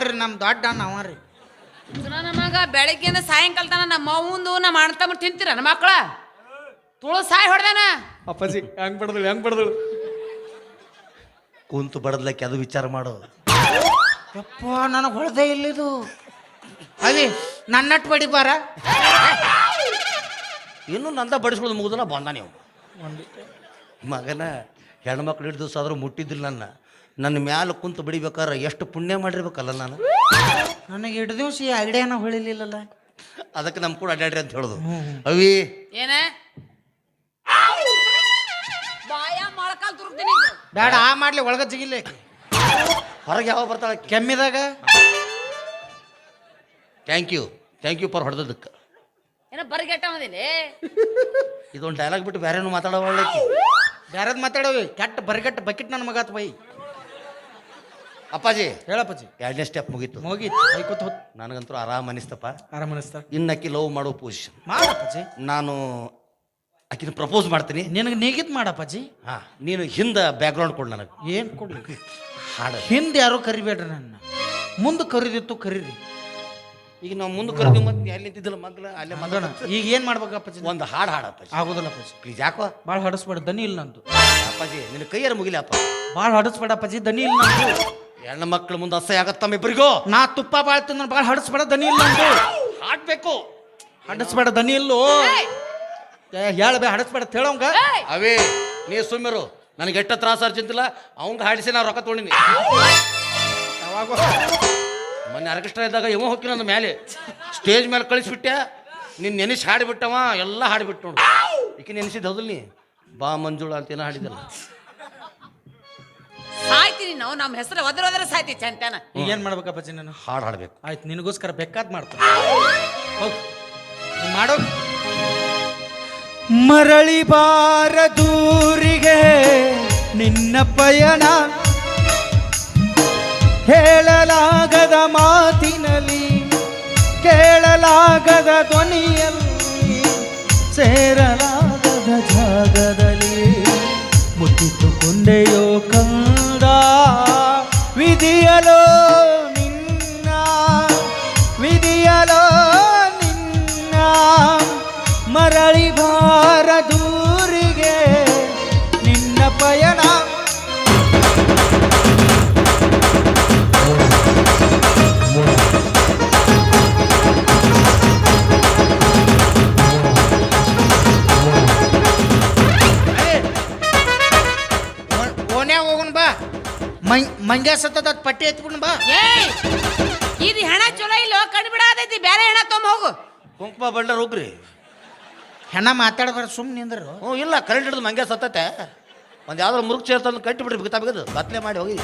ರೀ ನಮ್ಮ ದೊಡ್ಡ ಅಣ್ಣ ಅವ ರೀ ನಮಗ ಮಗ ಬೆಳಗ್ಗೆಯಿಂದ ಸಾಯಂಕಾಲ ತನ ನಮ್ಮ ಅವಂದು ನಮ್ಮ ಅಣ್ಣ ತಮ್ಮ ತಿಂತೀರ ನಮ್ಮ ಮಕ್ಕಳ? ತುಳು ಸಾಯಿ ಹೊಡ್ದೇನ? ಅಪ್ಪಾಜಿ ಹೆಂಗ್ ಬಡದಳು ಹೆಂಗ್ ಬಡದಳು? ಕುಂತು ಬಡದ್ಲಕ್ಕೆ ಅದು ವಿಚಾರ ಮಾಡು. ಯಪ್ಪ ನನಗೆ ಹೊಡೆದೇ ಇಲ್ಲಿದು. ಅವಿ ನನ್ನಟ್ ಬಡಿ ಬಾರ. ಇನ್ನು ನಂದ ಬಡಿಸ್ಕೊಳ್ಳೋದು ಮುಗಿದಲ್ಲ ಬಂದ ನೀವು. ಮಗನ ಹೆಣ್ಮಕ್ಳು ಹಿಡಿದು ದಿವಸ ಆದರೂ ಮುಟ್ಟಿದ್ದಿಲ್ಲ ನನ್ನ. ನನ್ನ ಮ್ಯಾಲ ಕುಂತು ಬಿಡಿಬೇಕಾದ್ರೆ ಎಷ್ಟು ಪುಣ್ಯ ಮಾಡಿರ್ಬೇಕಲ್ಲ ನಾನು? ನನಗೆ ಎರಡು ದಿವಸ ಈ ಐಡಿಯಾನ ಹೊಳಿಲಿಲ್ಲಲ್ಲ. ಅದಕ್ಕೆ ನಮ್ಮ ಕೂಡ ಅಡ್ಡಾಡ್ರಿ ಅಂತ ಹೇಳೋದು. ಅವಿ. ಏನ? ಬಾಯ ಮೊಳಕಾಲ್ ತುರುಕ್ತೀನಿ ಈಗ. ಬೇಡ ಆ ಮಾಡ್ಲಿ ಒಳಗ ಜಿಗಿಲ್ಲ ಹೊರಗೆ ಯಾವಾಗ ಬರ್ತಾಳೆ ಕೆಮ್ಮಿದಾಗ? Thank you thank you for ಹೊಡೆದಕ್ಕೆ ಏನ ಬರ್ಗೆಟ್ಟ ಮದಿನಿ ಇದೊಂದು ಡೈಲಾಗ್ ಬಿಟ್ಟು ಬೇರೆನೂ ಮಾತಾಡೋ ಒಳ್ಳೆ ಬ್ಯಾರದ್ ಮಾತಾಡವಿ ಕೆಟ್ಟ ಬರಿಗಟ್ಟ ಬಕೆಟ್ ನನ್ನ ಮಗಾತ್ ಬೈ. ಅಪ್ಪಾಜಿ. ಹೇಳಪ್ಪಾಜಿ ಎರಡನೇ ಸ್ಟೆಪ್ ಮುಗೀತು. ಮುಗೀತು. ಐಕೋತ ಹೊತ್ ನನಗಂತೂ ಆರಾಮ್ ಅನಿಸ್ತಪ್ಪ. ಇನ್ನ ಇನ್ನಕ್ಕಿ ಲವ್ ಮಾಡೋ ಪೊಸಿಷನ್ ಮಾಡಪ್ಪಾಜಿ ನಾನು ಆಕಿನ ಪ್ರಪೋಸ್ ಮಾಡ್ತೀನಿ. ನಿನಗೆ ನೀಗಿತ್ ಮಾಡಪ್ಪಾಜಿ ಹಾ ನೀನು ಹಿಂದೆ ಬ್ಯಾಕ್ಗ್ರೌಂಡ್ ಕೊಡು ನನಗೆ. ಏನು ಕೊಡ್ಲಿ? ಹಾಡು. ಹಿಂದೆ ಯಾರು ಕರಿಬೇಡ್ರಿ ನನ್ನ. ಮುಂದೆ ಕರಿದಿತ್ತು ಕರೀರಿ. ಈಗ ನಾವು ಮುಂದೆ ಕರೆದಿ ಮತ್ತೆ ಅಲ್ಲಿ ನಿಂತಿದ್ದಿಲ್ಲ ಮಗ್ಲ ಅಲ್ಲೇ ಮಗನ ಈಗ ಏನು ಮಾಡ್ಬೇಕಪ್ಪಾಜಿ ಒಂದು ಹಾಡು ಹಾಡಪ್ಪಾಜಿ ಆಗೋದಿಲ್ಲ ಅಪ್ಪಾಜಿ. ಪ್ಲೀಸ್ ಯಾಕೋ? ಭಾಳ ಹಡಸ್ಬೇಡ ದನಿ ಇಲ್ಲ ನಂದು. ಅಪ್ಪಾಜಿ ನಿನ್ನ ಕೈಯಾರ ಮುಗಿಲಿ ಅಪ್ಪ. ಭಾಳ ಹಡಸ್ಬೇಡ ಅಪ್ಪಾಜಿ ದನಿ ಇಲ್ಲ ನಂದು. ಹೆಣ್ಣು ಮಕ್ಳು ಮುಂದೆ ಅಸಹ್ಯ ಆಗತ್ತ ಇಬ್ಬರಿಗೂ. ನಾ ತುಪ್ಪ ಭಾಳ ತಿಂದ್ರೆ ಬಾಳ ಹಡಸ್ಬೇಡ ದನಿ ಇಲ್ಲ ನಂದು ಹಾಡ್ಬೇಕು. ಹಡಸ್ಬೇಡ ದನಿ ಇಲ್ಲೋ. ಹೇಳಬೇ ಹಡಸ್ಬೇಡ ಹೇಳೋಂಗ! ಅವೇ ನೀ ಸುಮ್ಮರು. ನನಗೆ ಎಟ್ಟ ತ್ರಾಸ ಅರ್ಜಿಂತಿಲ್ಲ ಅವಂಗ ಹಾಡಿಸಿ ನಾ ರೊಕ್ಕ ತೊಗೊಂಡಿನಿ. ಯಾವಾಗ. ಮೊನ್ನೆ ಆರ್ಕೆಸ್ಟ್ರಾ ಇದ್ದಾಗ ಇವ ಹೋಗಿ ನನ್ನ ಮೇಲೆ ಸ್ಟೇಜ್ ಮೇಲೆ ಕಳಿಸ್ಬಿಟ್ಟೆ. ನಿನ್ನ ನೆನೆಸಿ ಹಾಡಿಬಿಟ್ಟವ ಎಲ್ಲ ಹಾಡಿಬಿಟ್ಟು ನೋಡು. ಈಕೆ ನೆನೆಸಿದ್ದು ಹೌದಲ್ ನೀ? ಬಾ ಮಂಜುಳ ಅಂತ ಏನೋ ಹಾಡಿದಲ್ಲ. ಸಾಯ್ತೀನಿ ನಾವು ನಮ್ಮ ಹೆಸರು ಒದ್ರ ಒದ್ರ ಸಾಯ್ತಿ ಚಂತನ. ಈಗ ಏನ್ ಮಾಡ್ಬೇಕಪ್ಪ ನಾನು? ಹಾಡು ಹಾಡಬೇಕು. ಆಯ್ತು ನಿನಗೋಸ್ಕರ ಬೇಕಾದ್ ಮಾಡ್ತೀನಿ. ಹೋಗ್. ನೀನ್ ಮಾಡೋ. ಮರಳಿ ಬಾರ ದೂರಿಗೆ ನಿನ್ನ ಪಯಣ. ಹೇಳಲಾಗದ ಮಾತಿನಲ್ಲಿ ಕೇಳಲಾಗದ ಧ್ವನಿಯಲ್ಲಿ ಸೇರಲಾಗದ ಜಾಗದಲ್ಲಿ ಮುತ್ತಿಟ್ಟುಕೊಂಡೆಯೋ ಕಂದ ಮರಳಿ ಭಾರ ಭಾರದೂರಿಗೆ ನಿನ್ನ ಪಯಣ. ಓನ್ಯಾಗ ಹೋಗೋಣ ಬಾ. ಮಂಗ್ ಮಂಗ್ಯ ಸತ್ತದ ಪಟ್ಟಿ ಎತ್ಕೊಂಡು ಬಾ. ಏಯ್! ಇದು ಹೆಣ ಚಲೋ ಇಲ್ಲ ಕಣ್ಬಿಡಾದೈತಿ ಬೇರೆ ಹೆಣ ತೊಗೊಂಡ್ ಹೋಗು. ಕುಂಕುಮ ಬಳ್ಳರ್ ಒಬ್ರಿ ಹೆಣ ಮಾತಾಡ್ಬಾರ ಸುಮ್ಮನೆ ನಿಂದ್ರು. ಹ್ಞೂ ಇಲ್ಲ ಕರೆಂಟ್ ಹಿಡಿದು ಮಂಗೆ ಸತ್ತತೆ. ಒಂದು ಯಾವ್ದಾರು ಮುರುಗ್ ಚೇರ್ ತಂದು ಕಟ್ಟಿ ಬಿಡ್ರಿ ಬಿಗ್ತಾ ಬಿಗದು. ಬತ್ಲೆ ಮಾಡಿ ಹೋಗಿ.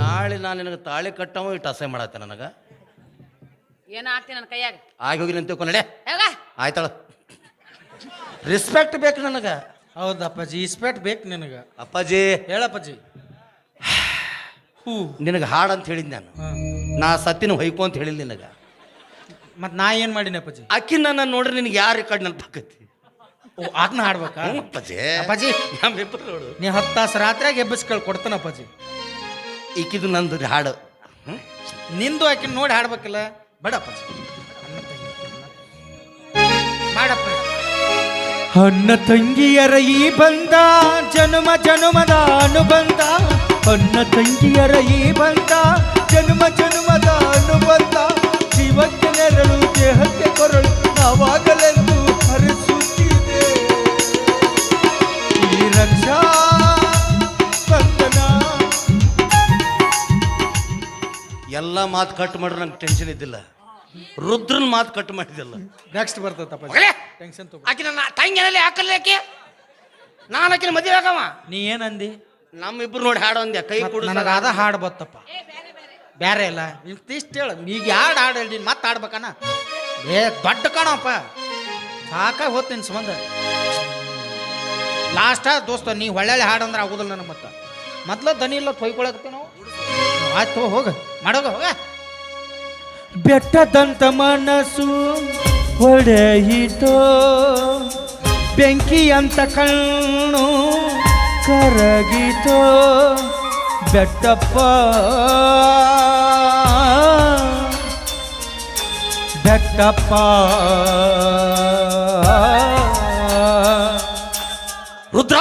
ನಾಳೆ ನಾನು ನಿನಗೆ ತಾಳಿ ಕಟ್ಟವ ಇಟ್ಟು ಅಸಹ್ಯ ಮಾಡತ್ತೆ ನನಗೆ? ಏನು ಆಗ್ತೀನಿ ನನ್ನ ಕೈಯಾಗ? ಆಗಿ ಹೋಗಿ ನಿಂತು ನಡೆ. ಹೇಗ? ಆಯ್ತಾಳ. ರೆಸ್ಪೆಕ್ಟ್ ಬೇಕು ನನಗೆ. ಹೌದು ಅಪ್ಪಾಜಿ ರಿಸ್ಪೆಕ್ಟ್ ಬೇಕು ನಿನಗೆ. ಅಪ್ಪಾಜಿ. ಹೇಳಪ್ಪಾಜಿ. ಹ್ಞೂ ನಿನಗೆ ಹಾಡು ಅಂತ ಹೇಳಿದ್ ನಾನು. ನಾ ಸತ್ತಿನ ಹೊಯ್ಕೊ ಅಂತ ಹೇಳಿಲ್ಲ ನಿನಗೆ. ಮತ್ ನಾ ಏನು ಮಾಡಿನಿ ಅಪ್ಪಾಜಿ? ಅಕ್ಕಿ ನನ್ನ ನೋಡ್ರಿ ನಿನಗೆ ಯಾರ ಕಡೆ ನೆನಪಾಕತಿ ಓ ಅದನ್ನ ಹಾಡ್ಬೇಕಾ? ಅಪ್ಪಾಜಿ. ಅಪ್ಪಾಜಿ ನಮ್ಮಿಬ್ಬರು ನೋಡು. ನೀ ಹತ್ತು ತಾಸು ರಾತ್ರಿಯಾಗ ಎಬ್ಬಿಸ್ಕೊಳ್ ಕೊಡ್ತಾನ ಅಪ್ಪಾಜಿ. ಈಕಿದು ನಂದು ರೀ ಹಾಡು. ನಿಂದು ಆಕಿನ ನೋಡಿ ಹಾಡ್ಬೇಕಲ್ಲ? ಬೇಡ ಅಪ್ಪಾಜಿ. ಮಾಡಪ್ಪ ಅಣ್ಣ ತಂಗಿಯರ ಈ ಬಂದ ಜನುಮ ಜನುಮದ ಅನುಬಂಧ. ಅಣ್ಣ ತಂಗಿಯರ ಈ ಬಂದ ಜನುಮ ಜನ್ಮದ ಮಾತು ಕಟ್ ಮಾಡ್ರೆ ನಂಗೆ ಟೆನ್ಷನ್ ಇದ್ದಿಲ್ಲ. ರುದ್ರನ್ ಮಾತು ಕಟ್ ಮಾಡಿದಿಲ್ಲ ನೆಕ್ಸ್ಟ್ ಬರ್ತದೆ ಟೆನ್ಷನ್ ತಗೋ. ಆಕಿ ನನ್ನ ತಂಗಿನಲ್ಲಿ ಹಾಕಲ್ಲ ಆಕೆ? ನಾನು ಆಕಿನ ಮದುವೆ ಆಗವ? ನೀ ಏನಂದಿ ನಮ್ಮಿಬ್ರು ನೋಡಿ ಹಾಡು ಅಂದ್ಯ. ಕೈ ಕೊಡು ನನಗೆ ಅದ ಹಾಡು. ಬತ್ತಪ್ಪ. ಬೇರೆ ಇಲ್ಲ. ಇಷ್ಟ ಹೇಳ. ಈಗ ಯಾರು ಹಾಡು ಹೇಳಿ ಮತ್ತೆ ಆಡ್ಬೇಕನ ಏ ದೊಡ್ಡ ಕಾಣಪ್ಪ. ಸಾಕ ಹೋಗ್ತೀನಿ ಸಂಬಂಧ. ಲಾಸ್ಟ ದೋಸ್ತ ನೀ ಒಳ್ಳೆ ಹಾಡು ಅಂದ್ರೆ ಆಗುದಿಲ್ಲ ನನಗೆ ಮತ್ತೆ. ಮೊದ್ಲ ದನಿ ಇಲ್ಲ ತೊಯ್ಕೊಳಕತ್ತೀವಿ ನಾವು ಆಯ್ತು ಹೋಗ. ಮಾಡೋಗ ಹೋಗ. ಬೆಟ್ಟದಂತ ಮನಸ್ಸು ಬೆಂಕಿ ಬೆಂಕಿಯಂತ ಕಣ್ಣು ಕರಗಿತು ಬೆಟ್ಟಪ್ಪ. ಬೆಟ್ಟಪ್ಪ. ರುದ್ರ!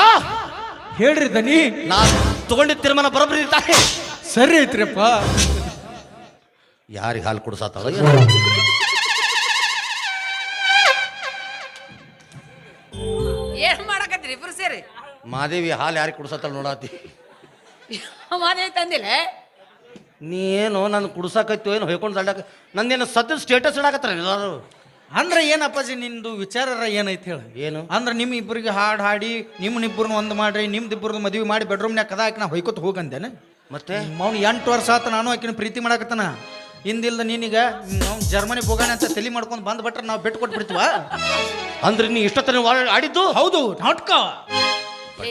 ಹೇಳ್ರಿ ದನಿ ನಾನು ತಗೊಂಡಿದ್ದ ತೀರ್ಮಾನ ಬರೋಬ್ರಿ ಇರ್ತಾರೆ ಸರಿ ಐತ್ರಿಪ್ಪ. ಯಾರಿಗೆ ಹಾಲು ಕುಡ್ಸಾತಾಳ? ಏನ್ ಮಾಡಕತ್ತೀರಿ ಇಬ್ರು ಸೇರಿ? ಮಾದೇವಿ ಹಾಲು ಯಾರಿಗೆ ಕುಡ್ಸತ್ತಲ್ಲ ನೋಡಾತಿ? ಮಾದೇವಿ ತಂದಿಲ್ಲ? ನೀ ಏನು ನಾನು ಕುಡ್ಸಾಕೈತಿ ಏನು ಹೊಯ್ಕೊಂಡು ದಂಡಕ ನಂದೇನು ಸದ್ಯ ಸ್ಟೇಟಸ್ ಇಡಾಕತ್ತಾರ ಎಲ್ಲರೂ? ಅಂದ್ರೆ ಏನಪ್ಪಾಜಿ ನಿಂದು ವಿಚಾರ ಏನೈತಿ ಹೇಳಿ? ಏನು? ಅಂದ್ರೆ ನಿಮ್ಮ ಇಬ್ಬರಿಗೆ ಹಾಡು ಹಾಡಿ ನಿಮ್ಮನ್ನಿಬ್ಬರನ್ನ ಒಂದು ಮಾಡ್ರಿ ನಿಮ್ದಿಬ್ಬರನ್ನ ಮದುವೆ ಮಾಡಿ ಬೆಡ್ರೂಮ್ನ್ಯಾಗ ಕದ ಹಾಕಿ ನಾ ಹೊಯ್ಕೊತ ಹೋಗಂದೇನೆ? ಮತ್ತೆ? ಅವ್ನು ಎಂಟು ವರ್ಷ ಆತ ನಾನು ಆಕಿನ ಪ್ರೀತಿ ಮಾಡಾಕತ್ತಾನ. ಹಿಂದಿಲ್ದ ನೀನೀಗ ಅವ್ನು ಜರ್ಮನಿ ಹೋಗಾನೆ ಅಂತ ತಲೆ ಮಾಡ್ಕೊಂಡು ಬಂದ್ ಬಿಟ್ರೆ ನಾವು ಬೆಟ್ಟು ಕೊಟ್ಬಿಡ್ತೀವ? ಅಂದ್ರೆ ನೀ ಇಷ್ಟೊತ್ತನ ಆಡಿದ್ದು? ಹೌದು ನಾಟಕ.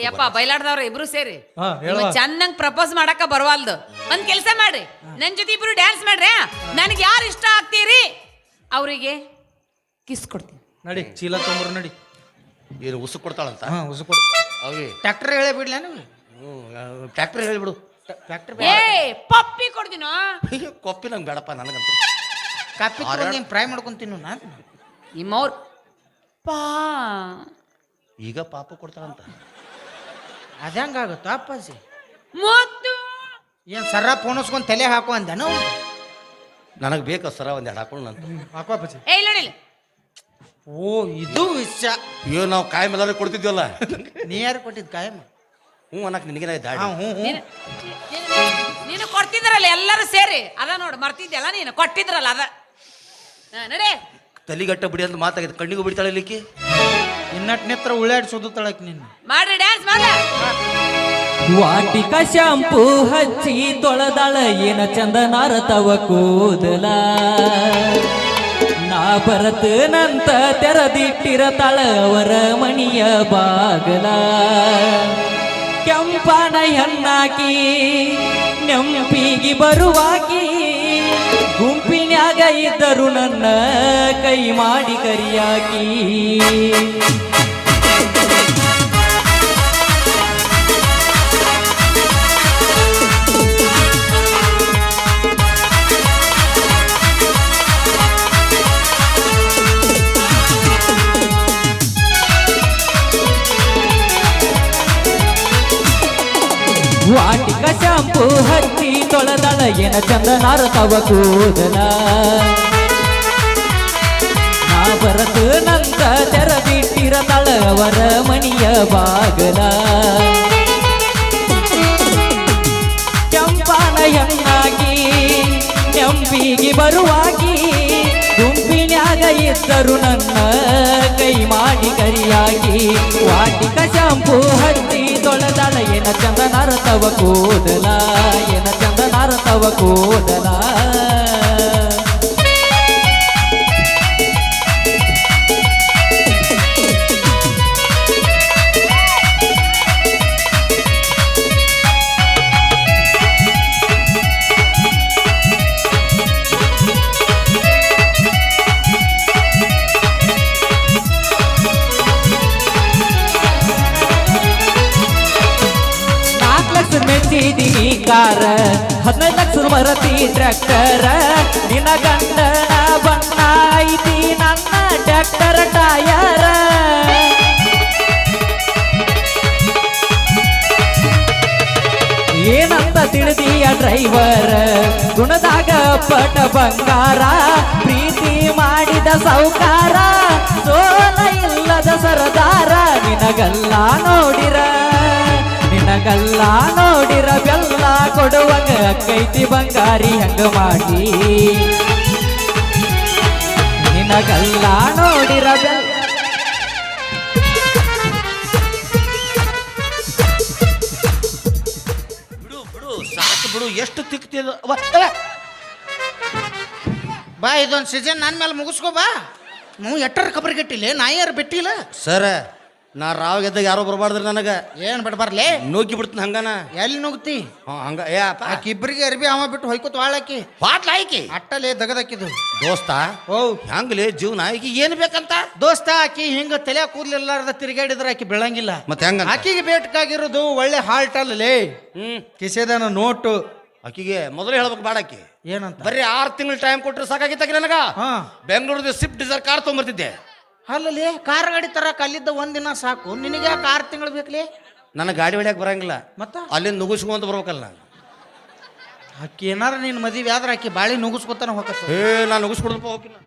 ಅಪ್ಪ ಬಯಲಾಡ್ದವ್ರ ಇಬ್ರು ಸೇರಿ. ಚೆನ್ನಾಗ್ ಪ್ರಪೋಸ್ ಮಾಡಕ ಬರವಲ್ದು. ಒಂದ್ ಕೆಲಸ ಮಾಡ್ರಿ ನನ್ ಜೊತೆ ಇಬ್ರು ಡ್ಯಾನ್ಸ್ ಮಾಡ್ರಿ? ನನಗೆ ಯಾರು ಇಷ್ಟ ಆಗ್ತೀರಿ? ಅವರಿಗೆ ಕಿಸ್ ಕೊಡ್ತೀನಿ. ನಡಿ ಚೀಲ ತೊಂಬರು ನಡಿ. ಏನು ಉಸು ಕೊಡ್ತಾಳಂತ? ಹಾ ಉಸು ಕೊಡು. ಟ್ಯಾಕ್ಟರ್ ಹೇಳೇ ಬಿಡ್ಲ ನೀವು ಟ್ಯಾಕ್ಟರ್ ಹೇಳ್ಬಿಡು ಟ್ಯಾಕ್ಟರ್ ಏ ಪಪ್ಪಿ ಕೊಡ್ತೀನೋ ಕೊಪ್ಪಿ ನಂಗೆ ಬೇಡಪ್ಪ ನನಗಂತ. ಕಾಪಿ ನೀನು ಫ್ರೈ ಮಾಡ್ಕೊಂತೀನಿ ನಾನು. ನಿಮ್ಮವ್ರ. ಪಾ. ಈಗ ಪಾಪ ಕೊಡ್ತಾರಂತ. ಅದಂಗಾಗುತ್ತ ಅಪ್ಪಾಜಿ? ಮತ್ತು. ಏನು ಸರ್ರ ಪೋಣಿಸ್ಕೊಂಡು ತಲೆ ಹಾಕು ಅಂದನು ನನಗೆ ಬೇಕು ಸರ ಒಂದು ಎರಡು ಹಾಕೊಂಡು ನಂತ ಹಾಕೋ ಅಪ್ಪಾಜಿ. ಏ ಇಲ್ಲ ಇಲ್ಲ ಓ ಇದು ವಿಷಯ ಅಯ್ಯೋ ನಾವು ಕಾಯಿ ಮೇಲೆ ಕೊಡ್ತಿದ್ವಲ್ಲ? ನೀ ಯಾರು ಕೊಟ್ಟಿದ್ ಕಾಯಂ? ಹ್ಞೂ ಅನ್ನಕ್ಕೆ ನಿನಗೇನ ದಾಡಿ. ಹಾ ಹ್ಞೂ ಹ್ಞೂ. ನೀನು ಕೊಡ್ತಿದ್ರಲ್ಲ ಎಲ್ಲರೂ ಸೇರಿ. ಅದ ನೋಡು ಮರ್ತಿದ್ಯಲ್ಲ ನೀನು? ಕೊಟ್ಟಿದ್ರಲ್ಲ ಅದ. ಹಾ, ನಡೆ. ತಲಿಗಟ್ಟ ಬಿಡಿ ಅಂತ ಮಾತಾಗಿದೆ ಕಣ್ಣಿಗೂ ಬಿಡ್ತಾಳೆ ಇಲ್ಲಿಕ್ಕೆ ನಿನ್ನಟ್ನೆತ್ರ ನಿತ್ರ ತಳಕ್ ನಿನ್ನ ಮಾಡ್ರಿ ಡ್ಯಾನ್ಸ್ ಮಾಡ. ವಾಟಿಕ ಶಾಂಪೂ ಹಚ್ಚಿ ತೊಳೆದಾಳ ಏನ ಚಂದ ನಾರತವ ಕೂದಲ. ನಾ ಬರತನಂತ ತೆರದಿಟ್ಟಿರತಾಳ ಅವರ ಮಣಿಯ ಬಾಗಲ. ಕೆಂಪನ ಹೆಣ್ಣಾಕಿ ನೆಂಪಿಗಿ ಬರುವಾಕಿ ಗುಂಪಿನ್ಯಾಗ ಇದ್ದರು ನನ್ನ ಕೈ ಮಾಡಿ ಕರಿಯಾಕಿ. ಹಚ್ಚಿ ತೊಳೆದಳ ಏನ ಚಂದ ನಾರತವ ಕೂದಲ. ನಾ ಬರತು ನಂತ ತೆರದಿಟ್ಟಿರ ತಳವರ ಮಣಿಯ ಬಾಗಲ. ಕೆಂಪಾನ ಕೆಂಪಿಗೆ ಬರುವಾಗಿ ಇದ್ದರು ನನ್ನ ಕೈ ಮಾಡಿ ಕರಿಯಾಗಿ ವಾಟಿಕ ಶಾಂಪು ಹತ್ತಿ ತೊಳೆದಳ ಏನ ಚಂದನಾರ ತವ ಕೂದಲ ಏನ ಚಂದನಾರ ತವ ಕೂದಲ. ಕಾರ ಹದಿನೈದು ಲಕ್ಷ ಮರತಿ ಟ್ರ್ಯಾಕ್ಟರ ನಿನ್ನ ಗಂಡನ ಬಣ್ಣ ಐತಿ ನನ್ನ ಟ್ರ್ಯಾಕ್ಟರ್ ಟಯರ ಏನಂತ ತಿಳಿದೀಯ ಡ್ರೈವರ್ ಗುಣದಾಗ ಪಟ ಬಂಗಾರ, ಪ್ರೀತಿ ಮಾಡಿದ ಸೌಕಾರ ಸೋಲ ಇಲ್ಲದ ಸರದಾರ, ನಿನಗಲ್ಲ ನೋಡಿರ. ನಿನಗಲ್ಲ ನೋಡಿರ ಬೆಲ್ಲ ಕೊಡುವಂಗ ಕೈತಿ ಬಂಗಾರಿ ಹಂಗ ಮಾಡಿ? ನಿನಗಲ್ಲ ನೋಡಿರ ಬೆಲ್ಲ ಬಿಡು ಬಿಡು ಸಾಕು ಬಿಡು ಎಷ್ಟು ತಿಕ್ತಿದ ಬಾ ಇದೊಂದು ಸೀಸನ್ ನನ್ನ ಮೇಲೆ ಮುಗಿಸ್ಕೋ ಬಾ. ನೀವು ಎಟ್ಟರ ಕಬರ್ ಗಟ್ಟಿಲ್ಲ ನಾಯಿಯಾರು ಬಿಟ್ಟಿಲ್ಲ. ಸರ ನಾ ರಾವ್ ಗೆದ್ದಾಗ ಯಾರೋ ಬರಬಾರ್ದ್ರಿ ನನಗ. ಏನು ಬಿಡ ಬರ್ಲಿ? ನುಗ್ಗಿ ಬಿಡ್ತೀನಿ ಹಂಗನ. ಎಲ್ಲಿ ನುಗ್ತಿ? ಹ್ಞೂ ಹಂಗ ಏ ಅಪ್ಪ. ಅರ್ಬಿ ಅವ ಬಿಟ್ಟು ಹೊಯ್ಕೋತ ವಾಳಾಕಿ. ಬಾಟ್ಲ ಆಯ್ಕೆ ಅಟ್ಟಲೆ ದಗದಕ್ಕಿದು. ದೋಸ್ತ ಓ ಹೆಂಗ್ಲಿ ಜೀವನ? ಈಗ ಏನು ಬೇಕಂತ? ದೋಸ್ತ ಆಕಿ ಹಿಂಗ ತಲೆ ಕೂದಲಿಲ್ಲಾರ್ದ ತಿರುಗಾಡಿದ್ರೆ ಆಕಿ ಬೆಳಂಗಿಲ್ಲ. ಮತ್ತೆ ಹಂಗ ಆಕಿಗೆ ಬೇಕಾಗಿರೋದು ಒಳ್ಳೆ ಹಾಲ್ಟ್ ಅಲ್ಲಿ ಹ್ಮ್. ಕಿಸೆದನ ನೋಟು. ಆಕಿಗೆ ಮೊದಲು ಹೇಳ್ಬೇಕು ಬಾಡಕ್ಕೆ ಏನಂತ? ಬರೀ ಆರು ತಿಂಗಳು ಟೈಮ್ ಕೊಟ್ಟರೆ ಸಾಕಾಗಿತ್ತಾಕಿ ನನಗ? ಬೆಂಗಳೂರಿಗೆ ಬೆಂಗಳೂರದ ಸ್ವಿಫ್ಟ್ ಡಿಸೈರ್ ಕಾರ್ ತೊಗೊಂಬರ್ತಿದ್ದೆ. ಅಲ್ಲಲ್ಲಿ ಕಾರ್ ಗಾಡಿ ತರ ಕಲ್ಲಿದ್ದ ಒಂದಿನ ಸಾಕು. ನಿನಗೆ ಕಾರ್ ಆರು ತಿಂಗಳು ಬೇಕಲಿ? ನನ್ನ ಗಾಡಿ ಹೊಡ್ಯಾಕ ಬರಂಗಿಲ್ಲ. ಮತ್ತ? ಅಲ್ಲಿಂದ ನುಗ್ಗಿಸ್ಕೊಂತ ಬರ್ಬೇಕಲ್ಲ ನಾನು. ಆಕಿ ಏನಾರ ನಿನ್ನ ಮದುವೆ ಆದ್ರೆ ಆಕಿ ಬಾಳಿ ನುಗ್ಗಿಸ್ಕೊತಾನ ಹೋಗತ್ತ ಏ ನಾನು ನುಗ್ಗಿಸ್ಕೊಡ್ದಪ್ಪ ಹೋಗಿಲ್ಲ